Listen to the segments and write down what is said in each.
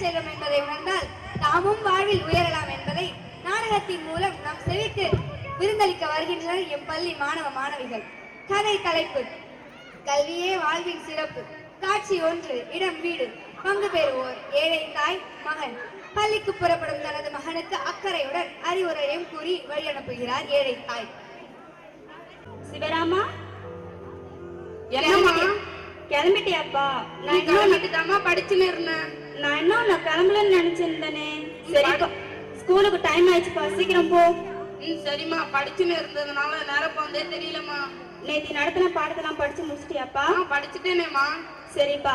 செல்வம் என்பதை உணர்ந்தால் தாமும் வாழ்வில் உயரலாம் என்பதை நாடகத்தின் மூலம் நம் செவிக்கு விருந்தளிக்க வருகின்றனர் எம் பள்ளி மாணவ மாணவிகள். கதை தலைப்பு கல்வியே வாழ்வின் சிறப்பு. காட்சி ஒன்று இடம் வீடு. பங்கு பெறுவோர் ஏழை தாய் மகன். பள்ளிக்கு புறப்படும் தனது மகனுக்கு அக்கறையுடன் அறிவுரையும் கூறி வழி அனுப்புகிறார் ஏழை தாய். சிவராமா? கிளம்பிட்டியாப்பா? நான் இன்னும் கிளம்பிட்டுதாம்மா படிச்சுன்னு இருந்தேன். நான் இன்னும் நான் கிளம்பலன்னு நினைச்சிருந்தேனே? சரி ஸ்கூலுக்கு டைம் ஆயிடுச்சுப்பா சீக்கிரம் போ. ம் சரிம்மா. படிச்சுன்னு இருந்ததுனால நேரம் போந்தே தெரியலம்மா. நேத்தி நடத்தின பாடத்தெல்லாம் படிச்சு முடிச்சிட்டியாப்பா? படிச்சுட்டேனேம்மா. சரிப்பா.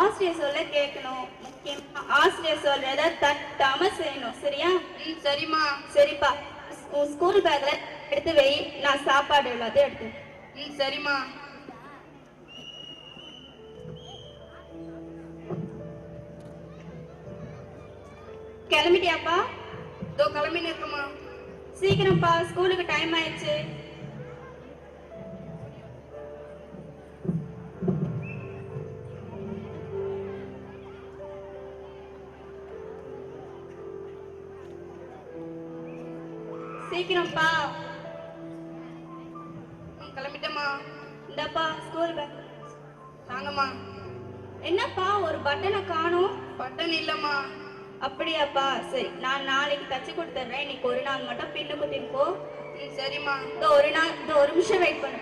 ஆசிரியர் சொல்ல கேட்கணும் முக்கியமா ஆசிரியர் சொல்றத தட்டாம செய்யணும். சரியா? ம் சரிம்மா. சரிப்பா. உன் ஸ்கூல் பேக்ல எடுத்து வை. நான் சாப்பாடு எல்லாத்தையும் எடுத்து ம் சரிம்மா. கிளம்பிட்டியாப்பா? இதோ கிளம்பின்னு இருக்கம்மா. சீக்கிரம்ப்பா ஸ்கூலுக்கு டைம் ஆயிடுச்சு. சீக்கிரம்ப்பா ம் கிளம்பிட்டேம்மா. இந்தப்பா ஸ்கூல் பேக் தாங்கம்மா என்னப்பா ஒரு பட்டனை காணும்? பட்டன் இல்லைம்மா. அப்படியாப்பா சரி நான் நாளைக்கு தச்சு கொடுத்துட்றேன் இன்னைக்கு ஒரு நாள் மட்டும் பின்னு குத்தின்னு போ. ம் சரிம்மா. இந்த ஒரு நாள் இந்த ஒரு நிமிஷம் வெயிட் பண்ணு.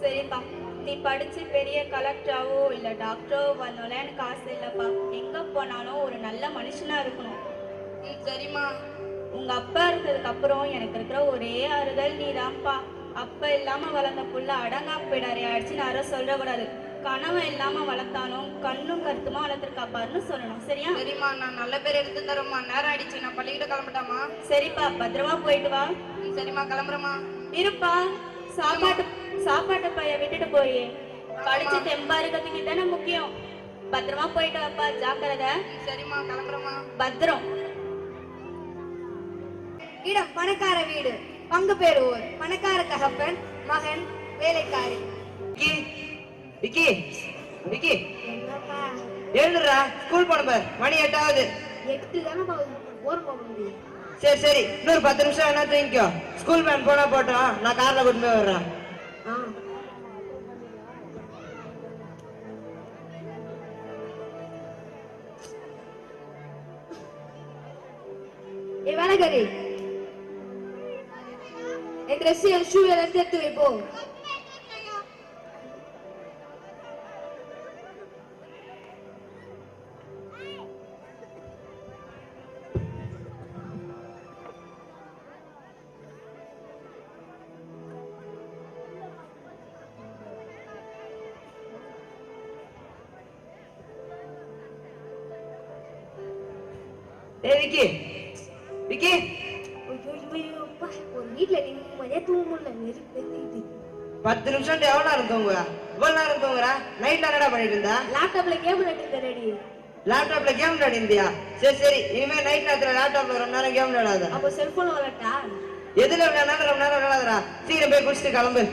சரிப்பா. நீ படிச்சு பெரிய கலெக்டராவோ இல்ல டாக்டரோ வரணும்ல எனக்கு ஆசை இல்லப்பா. எங்க போனாலும் ஒரு நல்ல மனுஷனா இருக்கணும். சரிம்மா. உங்க அப்பா இருந்ததுக்கு அப்புறம் எனக்கு இருக்கிற ஒரே ஆறுதல் நீதான்ப்பா அப்பா இல்லாம வளர்ந்த புள்ள அடங்கா போயிடாரு அடிச்சுன்னு யாரும் சொல்லக்கூடாது கனவை இல்லாம வளர்த்தாலும் கண்ணும் கருத்துமா வளர்த்துருக்காப்பாருன்னு சொல்லணும். சரியா? சரிம்மா நான் நல்ல பேர் எடுத்து தரேம்மா நேரம் ஆயிடுச்சு. நான் பள்ளிக்கிட்ட கிளம்பட்டாமா சரிப்பா பத்திரமா போயிட்டு வா. சரிம்மா கிளம்புறேம்மா. இருப்பா சாப்பாட்டு சாப்பாட்டு பைய விட்டுட்டு போறியே. படிச்சு தெம்பா இருக்கிறதுக்கு தானே முக்கியம். பத்திரமா போயிட்டு வாப்பா ஜாக்கிரதை. சரிம்மா கிளம்புறேம்மா. பத்திரம். இடம் பணக்கார வீடு. பங்கு பெறுவோர். பணக்கார தகப்பன் மகன் வேலைக்காரி. விக்கி விக்கி எழுந்துடுறா. ஸ்கூல் போன பார். மணி எட்டாவது. எட்டு தானே போர் போக முடியும் சரி சரி. இன்னொரு பத்து நிமிஷம் என்ன தூங்கிக்கோ. ஸ்கூல் வேன் போனா போட்டோம். நான் கார்ல கூட்டு போய் வர்றேன் என் ட்ரெஸ் என் ஷூ எல்லாம் சேர்த்து விக்கி ஒரு வீட்டுல நிம்மதியா தூங்க முடியல நெருப்பு பத்து நிமிஷம் எவ்வளவு நேரம் தூங்குவ இவ்வளவு நேரம் தூங்குற நைட்ல என்னடா பண்ணிட்டு இருந்தா? லேப்டாப்ல கேபிள் எடுத்து ரெடி லேப்டாப்ல கேம் விளையாடி இருந்தியா சரி சரி. இனிமே நைட் நேரத்துல லேப்டாப்ல ரொம்ப நேரம் கேம் விளையாடாத. அப்போ செல்போன் விளாட்டா எதுல விளையாடாலும் ரொம்ப நேரம் விளையாடாதடா. சீக்கிரம் போய் குடிச்சிட்டு கிளம்பு.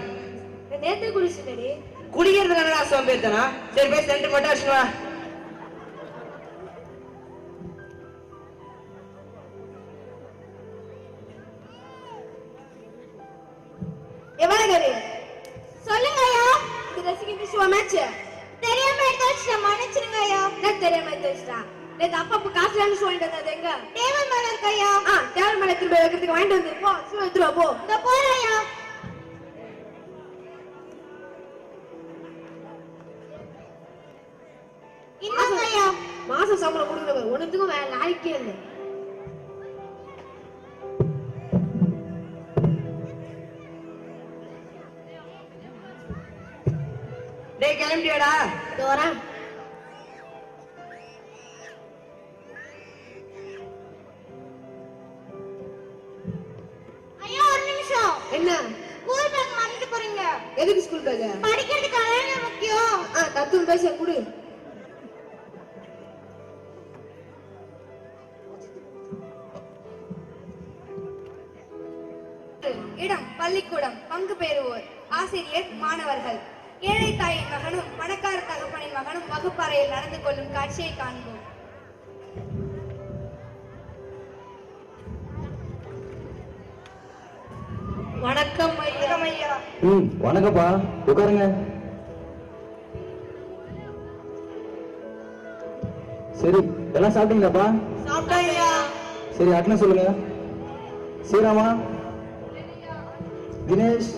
நேத்து குடிச்சுட்டடி குடிக்கிறது என்னடா சோம்பேறித்தனா சரி போய் சென்ட் மட்டும் வச்சுட்டு தெரியாம எடுத்து வச்சிட்டேன் மன்னிச்சிருங்க ஐயா என்ன தெரியாம எடுத்து வச்சிட்டேன் நேத்து அப்பா அப்பா காசு வேணும் சொல்லிட்டு எங்க? டேபிள் மேல இருக்கு ஐயா ஆ டேபிள் மேல திரும்ப வைக்கிறதுக்கு வாங்கிட்டு வந்து போ. ஷூ எடுத்துட்டு வா போ. இந்த போறேன் ஐயா மாசம் சம்பளம் கொடுக்குறவங்க ஒண்ணுத்துக்கும் வேலை நாளைக்கே இல்லை. இதோ வரேன். ஐயா ஒரு நிமிஷம். என்ன? ஸ்கூல் பேக் மறந்துட்டு போறீங்க. எதுக்கு ஸ்கூல் பேக்? படிக்கிறதுக்கு அதானே முக்கியம். ஆ தத்துவம் பேச குடு. இடம் பள்ளிக்கூடம் பங்கு பெறுவோர் ஆசிரியர் மாணவர்கள். தாயின் மகனும் பணக்கார தகப்பனின் மகனும் வகுப்பறையில் நடந்து கொள்ளும் காட்சியை காண்போம். வணக்கம் ஐயா. ம் வணக்கம்ப்பா. உட்காருங்க. சரி எல்லாம் சாப்பிட்டீங்களாப்பா? சரி அட்னஸ் சொல்லுங்க. ஸ்ரீராமா. தினேஷ்.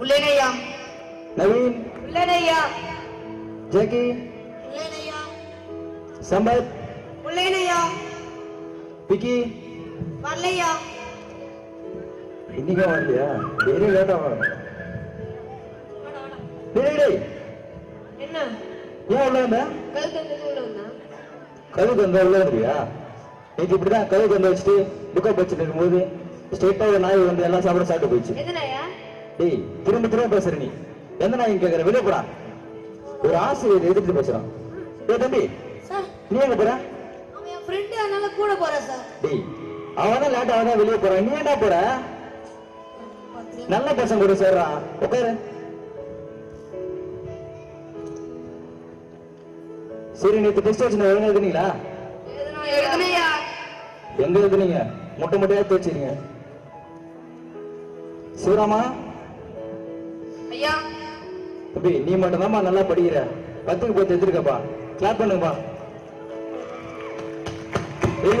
உள்ளேனையா நவீன் உள்ளேனையா? ஜாக்கி உள்ளேனையா? சம்பத் உள்ளேனையா? விக்கி வரலையா? இன்னைக்கே வரலையா? டெய்லி லேட்டா வரும் டேய் டேய் என்ன? ஏன் உள்ள வந்த? கழுகு வந்தா உள்ள வந்துருவியா நேற்று இப்படிதான் கழுகு வந்து வச்சுட்டு புக்கை வச்சுட்டு இருக்கும்போது ஸ்ட்ரெயிட்டா ஒரு நாய் வந்து எல்லாம் சாப்பிட சாப்பிட்டு போயிடுச்சு. டேய் திரும்ப திரும்ப பேசுற நீ. எந்த நாய் கேக்குற? வெளியே போடா. ஒரு ஆசிரியர் எதிர்த்து பேசுறான் தம்பி நீ எங்க போற? அவன் என் ஃப்ரெண்டு அதனால கூட போறேன் சார். டேய் அவன் வெளியே போறான். நீ என்ன போற? நல்ல பசங்க கூட சேர்றான் உட்காரு. சரி நேற்று டெஸ்ட் வச்சு ஒழுங்கா எழுதுனீங்களா எங்க எழுதுனீங்க? முட்டை முட்டையா தேய்ச்சிருங்க. சிவராமா? ஐயா. தம்பி நீ மட்டும்தாம்மா நல்லா படிக்கிற. பத்துக்கு பத்து எடுத்துருக்கப்பா கிளாப் பண்ணுங்கப்பா. வெரி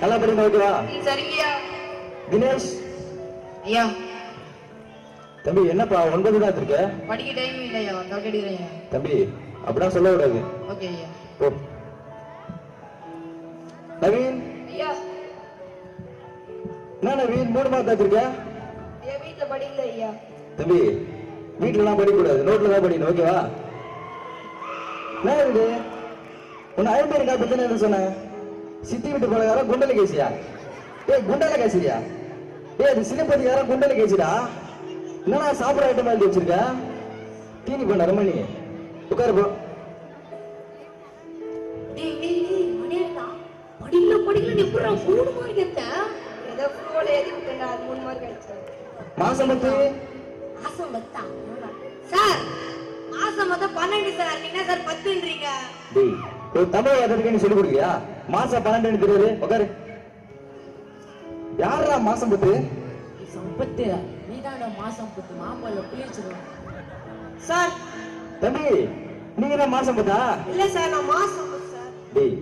நல்லா படிங்க ஓகேவா தினேஷ். ஐயா. தம்பி என்னப்பா ஒன்பது தான் இருக்க படிக்க டைம் இல்லையா? தம்பி அப்படிலாம் சொல்ல கூடாது ஓகே ஐயா. போ. நவீன்? ஐயா. என்ன நவீன்? மூணு வச்சிருக்க? என் வீட்டுல படிக்கல ஐயா. தம்பி வீட்டுல எல்லாம் படிக்க கூடாது நோட்ல தான் படிக்கணும் ஓகேவா என்ன இது உன்னை ஐம்பது காப்பி தானே என்ன சொன்னேன் சித்தி வீட்டு பழகார குண்டல கேசியா? ஏய் குண்டல கேசிரியா? ஏய் அது சிலப்பதி யாரா குண்டல கேசிடா? என்னடா சாப்பிட ஐட்டம் எழுதி வச்சிருக்க? தீனி பண்ண ரமணி. உட்காரு போ. படிக்கல படிக்கல நீ எப்படிடா மூணு மார்க் எடுத்த? ஏதோ ஃபோன் எழுதி விட்டேன் அது மூணு மார்க் மாசம் பத்து. மாசம் பத்தா? சார் மாசம் மொத்தம் பன்னெண்டு சார். நீங்க என்ன சார் பத்துன்றீங்க? டேய் ஒரு தமிழ் நீ சொல்லி கொடுக்கியா மாசம் பன்னெண்டு தெரியுது. உட்காரு யாரா மாசம் பத்து? சம்பத்து நீதான மாசம் பத்து. மாம்பழ புளிச்சிடும் சார். தம்பி நீங்க என்ன மாசம் பத்தா? இல்ல சார் நான் மாசம் பத்து சார். டேய்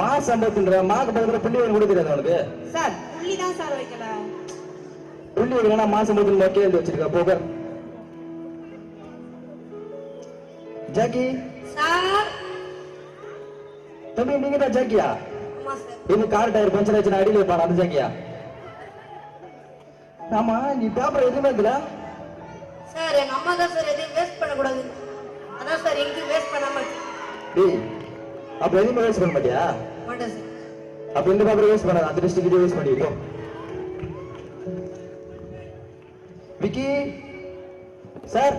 மாசம் பத்துன்ற மாக்கு பக்கத்துல புள்ளி உனக்கு சார் புள்ளி தான் சார் வைக்கல. புள்ளி வைக்கலன்னா மாசம் மொக்கே எழுதி வச்சிருக்க போக ஜாக்கி? தம்பி நீங்க தான் ஜாக்கியா இந்த கார் டயர் பஞ்சர் ஆச்சுன்னா அடியில் வைப்பான் அந்த ஜாக்கியா? ஆமா நீ பேப்பர் எதுவுமே இருக்குல்ல சார் எங்க அம்மா தான் சார் எதையும் வேஸ்ட் பண்ணக்கூடாது. அதான் சார் எங்கேயும் வேஸ்ட் பண்ணாம இருக்கு. டேய் அப்ப எதுவுமே வேஸ்ட் பண்ண மாட்டியா? மாட்டேன் சார். அப்ப இந்த பேப்பர் வேஸ்ட் பண்ணாத இது வேஸ்ட் பண்ணிட்டோம் விக்கி. சார்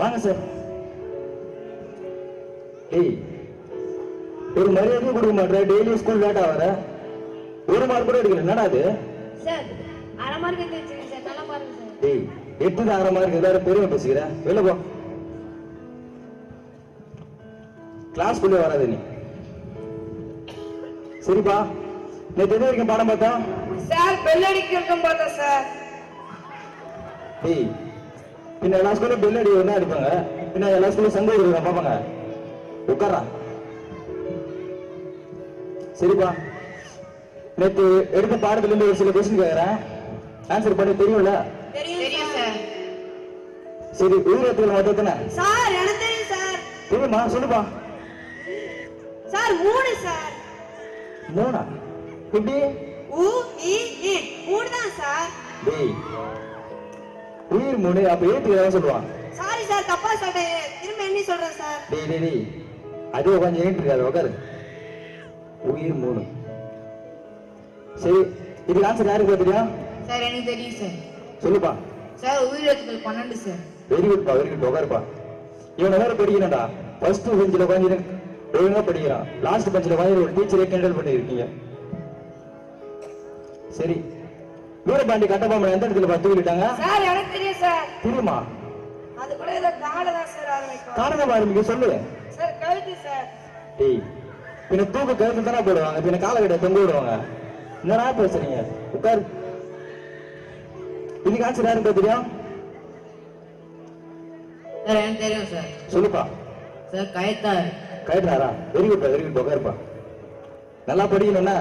வாங்க சார். டேய் ஒரு மரியாதையும் கொடுக்க மாட்டேற. டெய்லி ஸ்கூல் லேட்டா வர. ஒரு மார்க் கூட எடுக்கல. என்னடா அது சார் அரை மார்க் எடுத்து வச்சிருக்கேன் சார்? நல்லா பாருங்க சார். டேய் எட்டு ஆறு மார்க் எல்லாரும் பெருமை பேசுகிற வெளில போ. கிளாஸ் குள்ளே வராது நீ. சரிப்பா. நேற்று எது வரைக்கும் பாடம் பார்த்தோம் சார் பெல் அடிக்கிறதும் பார்த்தேன் சார். டேய் பின்ன எல்லா ஸ்கூலும் பெல் அடி என்ன அடிப்பாங்க. பின்ன எல்லா ஸ்கூலும் சங்க இருக்காங்க பாப்பாங்க உட்காரா சரிப்பா. நேற்று எடுத்த பாடத்துல இருந்து ஒரு சில கொஸ்டின் கேக்குறேன். ஆன்சர் பண்ணி தெரியும்ல? தெரியும் சார் சரி உயிரத்துல மட்டும் தானே சார் எனக்கு தெரியும் சார் தெரியுமா? சொல்லுப்பா. சார் மூணு சார் மூணா? எப்படி இ இ. மூணு தான் சார் டேய். உயிர் மூணு அப்ப ஏதாவது சொல்லுவான். சாரி சார் தப்பா சொல்றேன். திரும்ப என்ன சொல்றேன் சார் டேய் டேய் டேய். அதே உட்காந்து ஏறிட்டு இருக்காது உட்காரு உயிர் மூணு சரி இதுக்கு ஆன்சர் யாருக்கு தெரியும்? சார் எனக்கு தெரியும் சார் சொல்லுப்பா. சார் உயிரெழுத்துக்கள் பன்னெண்டு சார் வெரி குட்பா வெரி குட் உட்காருப்பா இவனை வேற படிக்கணும்டா ஃபர்ஸ்ட் பெஞ்சில் உட்காந்து ஒழுங்கா படிக்கிறான். லாஸ்ட் பெஞ்சில் உட்காந்து ஒரு டீச்சரே கிண்டல் பண்ணியிருக்கீங்க சரி. வீரபாண்டி கட்டபொம்மன் எந்த இடத்துல பார்த்து தூக்கிட்டாங்க? சார் எனக்கு தெரியும் சார். தெரியுமா? அது கூட ஏதோ காலை தான் சார் ஆரம்பிக்கும். காரணம் ஆரம்பிக்க சொல்லு. சார் கழுத்து சார். டேய் பின்ன தூக்கு கழுத்து தானே போடுவாங்க பின்ன காலை கிட்ட தொங்க விடுவாங்க. என்னடா பேசுறீங்க? உட்காரு. இதுக்கு ஆன்சர் யாருக்கு தெரியும்? சார் எனக்கு தெரியும் சார். சொல்லுப்பா. சார் கயத்தார் கயிறாரா வெரி குட் வெரி குட் உட்காருப்பா. நல்லா படிக்கணும்னா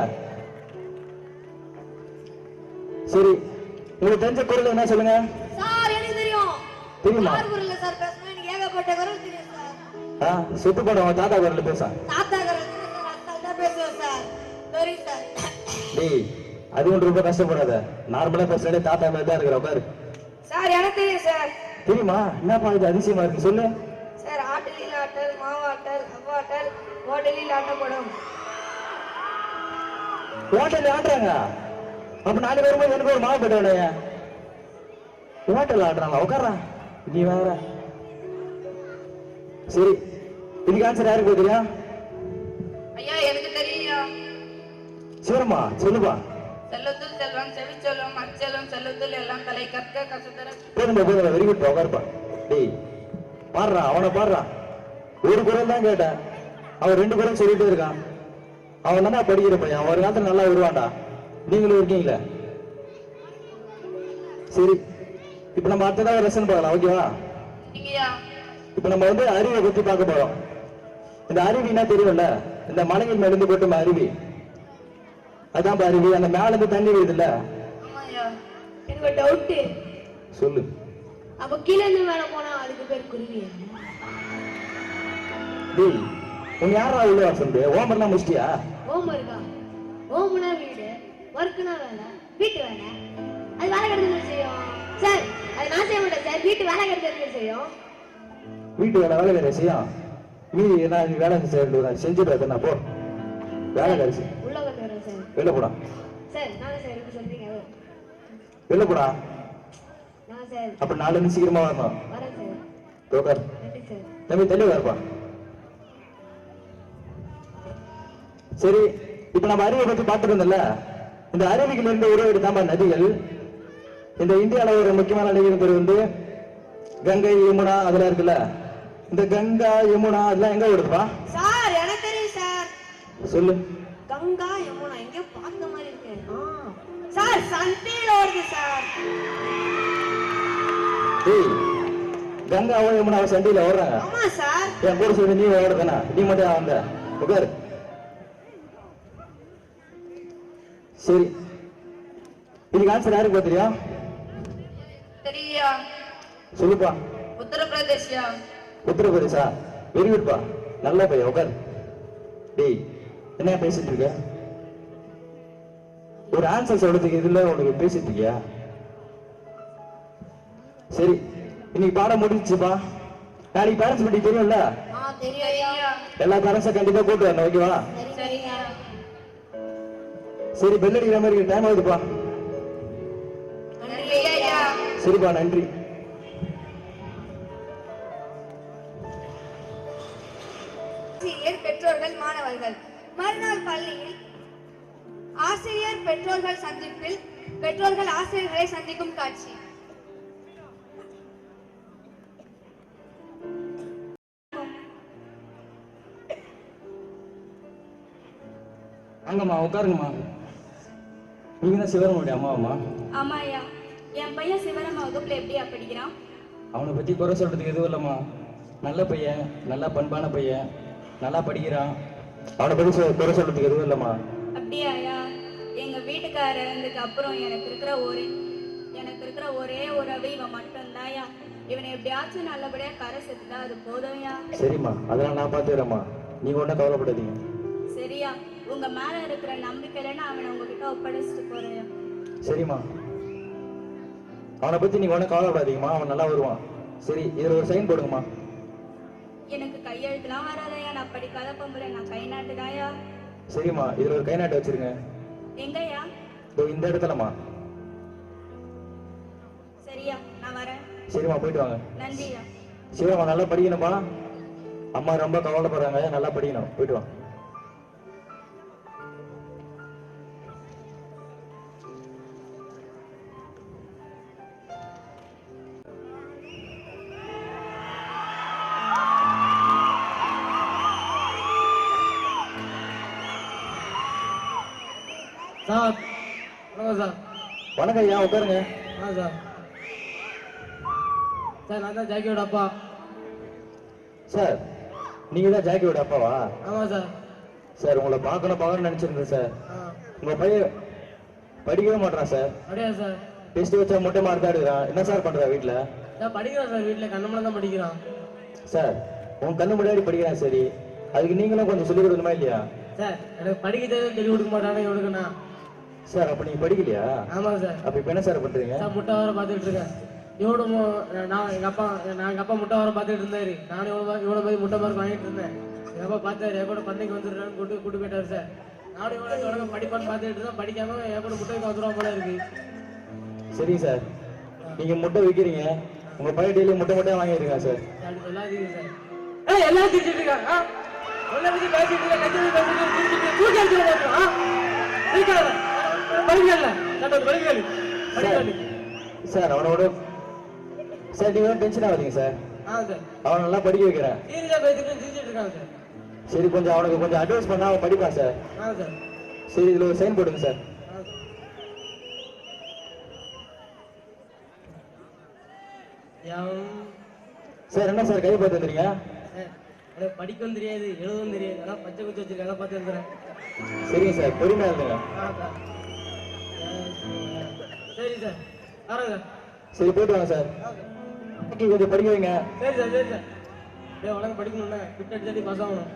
சரி உங்களுக்கு தெரிஞ்ச குரல் என்ன சொல்லுங்க? சார் எனக்கு தெரியும். தெரியுமா? யார் குரல்ல சார்? பேசணும் எனக்கு ஏகப்பட்ட குரல் தெரியும் சார். ஆ செத்து போனவங்க தாத்தா குரல்ல பேச. தாத்தா குரல் சார். அசால்ட்டா பேசுவேன் சார். சரி சார். டேய் அது ஒன்று ரொம்ப கஷ்டப்படாத நார்மலா பேசுறதே தாத்தா மாதிரி தான் இருக்கிற உட்காரு. சார் எனக்கு தெரியும் சார். தெரியுமா? என்னப்பா இது அதிசயமா இருக்கு? சொல்லு. சார் ஆட்டலில் ஆட்டல் மாவாட்டல் அவ்வாட்டல் ஓட்டலில் ஆட்டப்படும். ஹோட்டல் ஆடுறாங்க அப்ப நாலு பேருமே எனக்கு ஒரு மாவு போட்டவனைய ஹோட்டல் ஆடுறாங்க உட்கார்றா. நீ வேற. சரி. இதுக்கு ஆன்சர் யாருக்கு தெரியும் ஐயா எனக்கு தெரியும்யா. சிவரம்மா சொல்லுப்பா. செல்லத்துள் செல்வம் செவிச்செல்வம் அச்செல்வம் செல்லத்துள் எல்லாம் தலை கற்க கசத்தர. போதும்பா போதும்பா வெரி குட் உட்காருப்பா. டேய் பாடுறா அவனை பாடுறா. ஒரு குரல் தான் கேட்டேன். அவன் ரெண்டு குரல் சொல்லிட்டே இருக்கான். அவன் தானே படிக்கிற பையன்? ஒரு காலத்துல நல்லா வருவான்டா நீங்களும் இருக்கீங்களே? சரி இப்ப நம்ம அடுத்ததாக லெசன் பார்க்கலாம் ஓகேவா இப்ப நம்ம வந்து அருவியை பத்தி பார்க்க போறோம். இந்த அருவினா தெரியும்ல? இந்த மலையின் மேல இருந்து கொட்டும் அருவி. அதான் அருவி. அந்த மேல இருந்து தண்ணி ஆமாய்யா. எனக்கு சொல்லு. அப்ப கீழே இருந்து மேல போனா அதுக்கு பேர் குருவி டேய் உன் யாரா உள்ள வர சொல்லு? ஓமர்லாம் முடிச்சிட்டியா ஓம் இருக்கா ஓம்னா வீடு. ஒர்க்குனா வேலை வீட்டு வேலை. அது வேலை கிடைச்சது செய்யும். சார் அது நான் செய்ய மாட்டேன் சார். வீட்டு வேலை கிடைச்சது செய்யும். வீட்டு வேலை வேலை வேலை செய்யும் நீ வேலை செய்ய செஞ்சுட்டு நான் போ. வேலை கிடைச்சு. உள்ள வந்து சார். வெளில போடா. சார் நான் சார் எப்படி சொல்றீங்க. வெளில போடா. நான் சார் அப்ப நாலு சீக்கிரமா வரணும் வரேன் சார். சார். தம்பி தெளிவா இருப்பா சரி இப்ப நம்ம அருவியை பத்தி பார்த்துட்டு இருந்தோம்ல இந்த அருவிகள் இருந்து உருவெடுத்தாம நதிகள். இந்த இந்தியால ஒரு முக்கியமான நதிகள் பேர் வந்து கங்கை யமுனா அதெல்லாம் இருக்குல்ல. இந்த கங்கா யமுனா அதெல்லாம் எங்க ஓடுதுப்பா சார் எனக்கு தெரியும் சார். சொல்லு. கங்கா யமுனா எங்கேயோ பார்த்த மாதிரி இருக்கு. சார் சந்தையில ஓடுது சார். கங்காவும் யமுனாவும் சண்டையில ஓடுறாங்க ஆமா சார். என் கூட சேர்ந்து நீ ஓடுதானா நீ மட்டும் வந்த? உட்காரு சரி. இதுக்கு ஆன்சர் யாருக்கு தெரியும் தெரியா. சொல்லுப்பா. உத்தரப்பிரதேஷ்யா. உத்தரப்பிரதேசா வெரி குட்பா நல்ல பையன் உட்காரு டேய் என்ன பேசிட்டு இருக்க? ஒரு ஆன்சர் சொல்றதுக்கு இதுல உனக்கு பேசிட்டு இருக்கியா? சரி இன்னைக்கு பாடம் முடிஞ்சுப்பா நாளைக்கு பேரண்ட்ஸ் மீட்டிங் தெரியும்ல? எல்லா பேரண்ட்ஸும் கண்டிப்பா கூட்டு வரணும் ஓகேவா சரி பெல் அடிக்கிற மாதிரி டைம் ஆகுதுப்பா சரிப்பா நன்றி. ஆசிரியர் பெற்றோர்கள் மாணவர்கள். மறுநாள் பள்ளியில் ஆசிரியர் பெற்றோர்கள் சந்திப்பில் பெற்றோர்கள் ஆசிரியர்களை சந்திக்கும் காட்சி. வாங்கம்மா உட்காருங்கம்மா. நீங்க தான் சிவரனுடைய அம்மாவம்மா. ஆமா ஐயா என் பையன் சிவராம வகுப்புல எப்படியா படிக்கிறான்? அவனை பத்தி குறை சொல்றதுக்கு எதுவும் இல்லைம்மா. நல்ல பையன் நல்ல பண்பான பையன் நல்லா படிக்கிறான். அவனை பத்தி சொ- குறை சொல்றதுக்கு எதுவும் இல்லைம்மா. அப்படியா ஐயா எங்க வீட்டுக்காரர் இருந்ததுக்கு அப்புறம் எனக்கு இருக்கிற ஒரே எனக்கு இருக்கிற ஒரே உறவு இவன் மட்டும்தான்யா இவனை எப்படியாச்சும் நல்லபடியா கரை சேர்த்துட்டா அது போதும்யா. சரிம்மா. அதெல்லாம் நான் பார்த்துக்கிறேம்மா நீங்க ஒன்றும் கவலைப்படாதீங்க. சரியா? உங்க மேல இருக்கிற நம்பிக்கையில அவனை உங்ககிட்ட ஒப்படைச்சிட்டு போறேன். சரிம்மா. அவனை பத்தி நீங்க ஒன்றும் கவலைப்படாதீங்கம்மா. அவன் நல்லா வருவான். சரி இதுல ஒரு சைன் போடுங்கம்மா. எனக்கு கையெழுத்துலாம் வராதயா? நான் படிக்காத பொம்பளை நான் கை நாட்டுதாயா சரிம்மா இதுல ஒரு கை நாட்டு வச்சிருங்க. எங்கய்யா? இதோ இந்த இடத்துலம்மா. சரியா நான் வரேன். சரிம்மா போயிட்டு வாங்க. நன்றியா? சிவராமா நல்லா படிக்கணும்ப்பா. அம்மா ரொம்ப கவலைப்படுறாங்க. நல்லா படிக்கணும். போயிட்டு வா. வணக்கம் ஐயா உட்காருங்க ஆ சார். சார் நான் தான் ஜாக்கியோட அப்பா. சார் நீங்க தான் ஜாக்கியோட அப்பாவா? ஆமாம் சார். சார் உங்களை பார்க்கணும் பார்க்கணும்னு நினைச்சிருந்தேன் சார். ஆ. உங்க பையன் படிக்கவே மாட்டான் சார். அப்படியா சார்? டெஸ்ட் வச்சா முட்டை எடுக்கிறான். என்ன சார் பண்றா வீட்ல? சார் படிக்கிறான் சார் வீட்டில் கண்ணமலம் தான் படிக்கிறான். சார் உன் கண்ணு முன்னாடி படிக்கிறான் சரி. அதுக்கு நீங்களும் கொஞ்சம் சொல்லிக் கொடுக்கணுமா இல்லையா? சார் எனக்கு படிக்க தெரியும் சொல்லி கொடுக்க மாட்டானே இவனுக்குண்ணா சார் அப்ப நீங்க படிக்கலையா? ஆமாம் சார். அப்ப இப்ப என்ன சார் பண்றீங்க? சார் முட்டை வர பார்த்துட்டு இருக்கேன் இவனு நான் எங்கள் அப்பா நான் எங்கள் அப்பா முட்டை வர பார்த்துட்டு இருந்தாரு. நானும் இவ்வளோ இவ்வளோ போய் முட்டை மார்க் வாங்கிட்டு இருந்தேன். எங்கள் அப்பா பார்த்தாரு என் கூட பண்ணைக்கு வந்துடுறான்னு கூட்டு கூட்டு போயிட்டாரு சார். நானும் இவ்வளோ இவ்வளோ படிப்பான்னு பார்த்துட்டு இருந்தேன். படிக்காம என் கூட முட்டைக்கு வந்துடுவான் போல இருக்கு. சரிங்க சார். நீங்க முட்டை விற்கிறீங்க உங்க பையன் டெய்லி முட்டை முட்டையா வாங்கிருக்கா சார்? எல்லாம் திட்டிட்டு இருக்காங்க பத்தி பேசிட்டு இருக்க கட்சி பேசிட்டு திட்டிட்டு சார் அவனோட சார் நீங்க டென்ஷன் ஆகாதீங்க சார். ஆ சார். அவனை நல்லா படிக்க வைக்கிறேன். சார். சரி கொஞ்சம் அவனுக்கு கொஞ்சம் அட்வைஸ் பண்ணா அவன் படிப்பான் சார். ஆ சார். இதுல ஒரு சைன் போடுங்க சார். சார். என்ன சார் கை பார்த்து வந்துறீங்க படிக்கவும் தெரியாது எழுதவும் தெரியாது. அதான் பச்சை குச்சி வச்சிருக்காங்க பார்த்து எழுதுறேன் சரிங்க சார். பொறுமையா இருந்துங்க. சார் சரி. சார் வரேன் சார். போயிட்டு வாங்க சார். கொஞ்சம் படிக்க வைங்க. சரி சார் சரி சார். டேய் உலகம் படிக்கணும்ல. கிட்ட அடிச்சாடி பாஸ் ஆகணும்.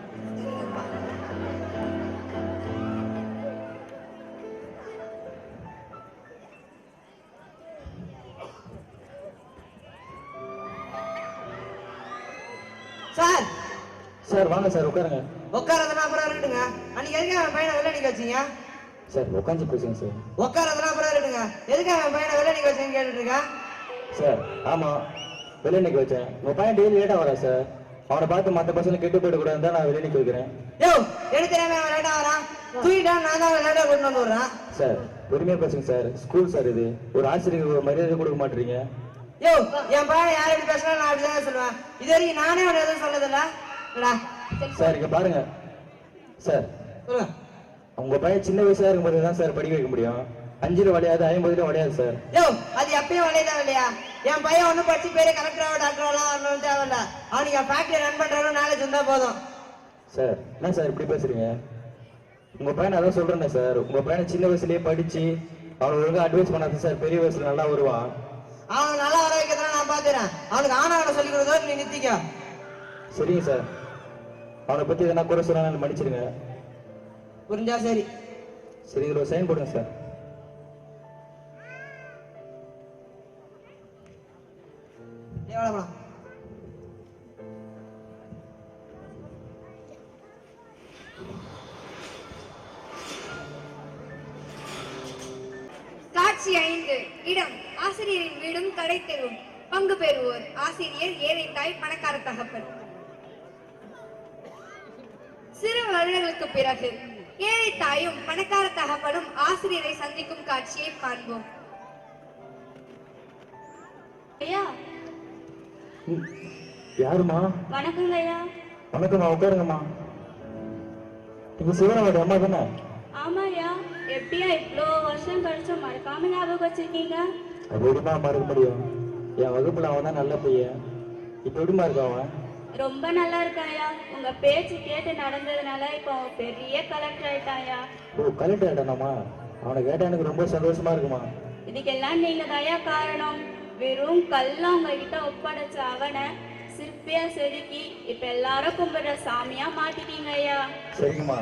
சார். சார் வாங்க சார் உட்காருங்க. உட்காரதுனா அப்புறம் இருக்கட்டுங்க அன்னைக்கு எதுக்கு அவன் பையனை வெளில நிக்க வச்சீங்க? சார் உட்காந்து பேசுங்க சார். உட்காரதுனா எதுக்கு அவன் பையனை வெளில நிக்க வச்சீங்கன்னு கேட்டுட்டு சார் ஆமா. வெளியே நிக்க வச்சேன். உங்க பையன் டெய்லி லேட்டா வரா சார். அவனை பார்த்து மற்ற பசங்க கெட்டு போயிட கூடாது தான் நான் வெளியே நிக்க வைக்கிறேன். யோ எனக்கு தெரியாம அவன் லேட்டா வரான் தூக்கிட்டான் நான் தான் லேட்டா கொண்டு வந்து விடுறான். சார் பொறுமையா பேசுங்க சார். ஸ்கூல் சார் இது. ஒரு ஆசிரியருக்கு ஒரு மரியாதை கொடுக்க மாட்டீங்க யோ என் பையன் யார் எப்படி பேசினா நான் அப்படிதான் சொல்லுவேன். இது வரைக்கும் நானே அவனை எதுவும் சார் இங்க பாருங்க. சார் உங்க பையன் சின்ன வயசா இருக்கும்போது தான் சார் படிக்க வைக்க முடியும். அஞ்சுல விளையாது ஐம்பதுல விளையாது சார் யோ அது எப்பயும் விளையதான் இல்லையா? என் பையன் ஒன்றும் படிச்சு பேரு கலெக்டராவோ டாக்டராவோ வரணும் தேவையில்ல அவனுக்கு என் ஃபேக்டரி ரன் பண்றவங்க நாலேஜ் இருந்தா போதும். சார் என்ன சார் இப்படி பேசுறீங்க? உங்க பையன் அதான் சொல்றேனே சார் உங்க பையனை சின்ன வயசுலயே படிச்சு அவனை ஒழுங்கா அட்வைஸ் பண்ணாத சார் பெரிய வயசுல நல்லா வருவான். அவன் நல்லா வர வைக்கிறதுனா நான் பாத்துறேன் அவனுக்கு ஆனாவனை சொல்லி கொடுத்தோ நீ நித்திக்கோ சரிங்க சார் அவனை பத்தி எதனா குறை சொன்னா மன்னிச்சிடுங்க. புரிஞ்சா சரி. சரி இதுல சைன் போடுங்க சார் எவ்வளோ காட்சி ஐந்து. இடம். ஆசிரியரின் வீடும் கடை தெருவும் பங்கு பெறுவோர். ஆசிரியர் ஏழை தாய் பணக்கார தகப்பன். சிறு வருடங்களுக்கு பிறகு ஏழை தாயும் பணக்கார தகப்பனும் ஆசிரியரை சந்திக்கும் காட்சியை காண்போம். யாருமா வணக்கங்க ஐயா. வணக்கம்மா உட்காருங்கம்மா. நீங்க சிவனோட அம்மா தானே? ஆமா ஐயா. எப்படியா இவ்வளோ வருஷம் கழிச்சும் மறக்காம ஞாபகம் வச்சிருக்கீங்க? அது எப்படிமா மறக்க முடியும்? என் வகுப்புல அவன் தான் நல்ல பையன். இப்ப எப்படிமா இருக்கான் அவன்? ரொம்ப நல்லா இருக்காயா உங்க பேச்சு கேட்டு நடந்ததுனால இப்போ அவன் பெரிய கலெக்டர் ஆயிட்டாயா ஓ கலெக்டர் ஆயிட்டானாமா அவனை கேட்டா எனக்கு ரொம்ப சந்தோஷமா இருக்குமா இதுக்கெல்லாம் நீங்க தயா காரணம். வெறும் கல்ல உங்ககிட்ட ஒப்படைச்ச அவனை சிற்பியா செதுக்கி இப்ப எல்லாரும் கும்பிடுற சாமியா மாத்திட்டீங்க ஐயா. சரிங்கம்மா.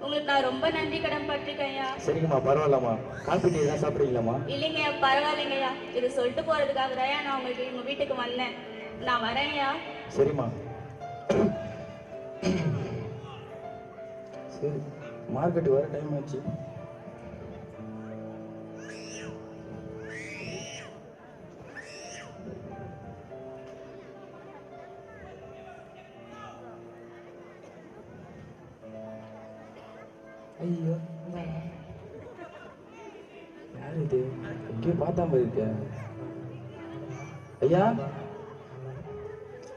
உங்களுக்கு நான் ரொம்ப நன்றி கடன் பட்டிருக்கேன் ஐயா. சரிங்கம்மா பரவாயில்லம்மா. காஃபி டீ தான் சாப்பிட்றீங்களாம்மா? இல்லைங்கய்யா பரவாயில்லைங்கய்யா இது சொல்லிட்டு போறதுக்காக தான் நான் உங்களுக்கு உங்க வீட்டுக்கு வந்தேன். நான் வரேன்யா சரிம்மா. சரி மார்க்கெட் வர டைம் ஆச்சு. ஐயோ யார் இது எங்கேயோ பார்த்தா மாதிரி இருக்க ஐயா?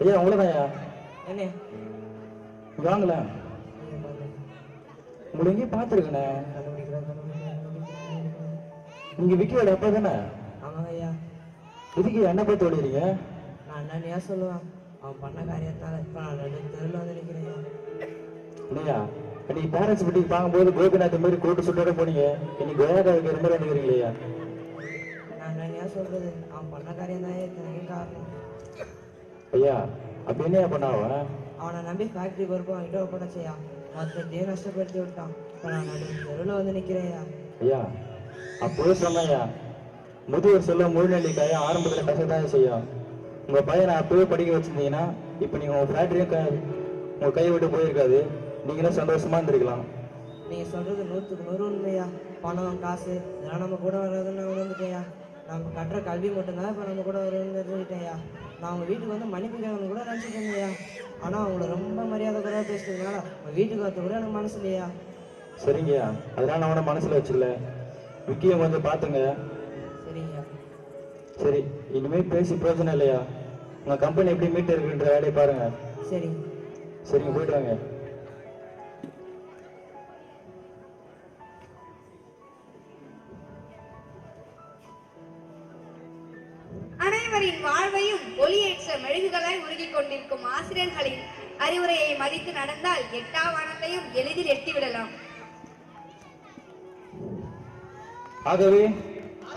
ஐயா உங்களதான் ஐயா என்ன வாங்கல உங்களை எங்கேயும் பார்த்துருக்கண்ணே நீங்க விக்கியோட அப்பா தானே ஆமாங்க ஐயா எதுக்கு என்ன பார்த்து ஓடுறீங்க நான் என்னன்னு சொல்லுவேன். அவன் பண்ண காரியத்தால இப்ப நான் நடு தெருவில் வந்து நிற்கிறேன் இல்லையா இன்னைக்கு பேரண்ட்ஸ் மீட்டிங் பார்க்கும்போது கோபிநாத் மாதிரி கோட்டு சுட்டோட போனீங்க. இன்னைக்கு வைக்கிற மாதிரி வந்துக்கிறீங்களா நான் என்னையா சொல்றது? அவன் பண்ண காரியம் தான் இத்தனைக்கும் காரணம். ஐயா அப்படி என்னையா பண்ண அவன்? அவனை நம்பி ஃபேக்டரி பொறுப்பு அவன்கிட்ட ஒப்படைச்சையா மொத்தத்தையும் நஷ்டப்படுத்தி விட்டான். இப்போ நான் தெருவில் வந்து நிற்கிறேன்யா ஐயா. அப்போவே சொன்னேன்யா முதியோர் சொல்ல முழுநெல்லிக்காய ஆரம்பத்தில் கசதான் செய்யும். உங்க பையனை அப்பவே படிக்க வச்சிருந்தீங்கன்னா இப்போ நீங்க உங்க ஃபேக்டரியும் க உங்க கையை விட்டு போயிருக்காது. நீங்களும் சந்தோஷமா இருந்திருக்கலாம் நீங்க சொல்றது நூற்றுக்கு நூறு உண்மையா. பணம் காசு இதெல்லாம் நம்ம கூட வராதுன்னு நான் உணர்ந்துட்டேயா நம்ம கட்டுற கல்வி மட்டும்தான் இப்போ நம்ம கூட வரும்னு தெரிஞ்சுக்கிட்டேயா நான் அவங்க வீட்டுக்கு வந்து மன்னிப்பு கேட்கணும் கூட நினச்சிட்டு இருந்தேயா ஆனால் அவங்கள ரொம்ப மரியாதை குறைவாக பேசுறதுனால அவங்க வீட்டுக்கு வரது கூட எனக்கு மனசு இல்லையா. சரிங்கய்யா அதெல்லாம் நான் அவனை மனசுல வச்சுக்கல. விக்கியை கொஞ்சம் பாத்துங்க. சரிங்கய்யா. சரி இனிமே பேசி பிரயோஜனம் இல்லையா? உங்க கம்பெனி எப்படி மீட் இருக்குன்ற வேலையை பாருங்க. சரி. சரிங்க போயிட்டு வாங்க. கொண்டிருக்கும் ஆசிரியர்களின் அறிவுரையை மதித்து நடந்தால் எட்டாவானத்தையும் எளிதில் எட்டிவிடலாம். ஆகவே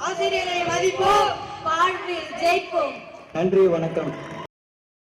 ஆசிரியரை மதிப்போம் வாழ்வில் ஜெயிப்போம். நன்றி வணக்கம்.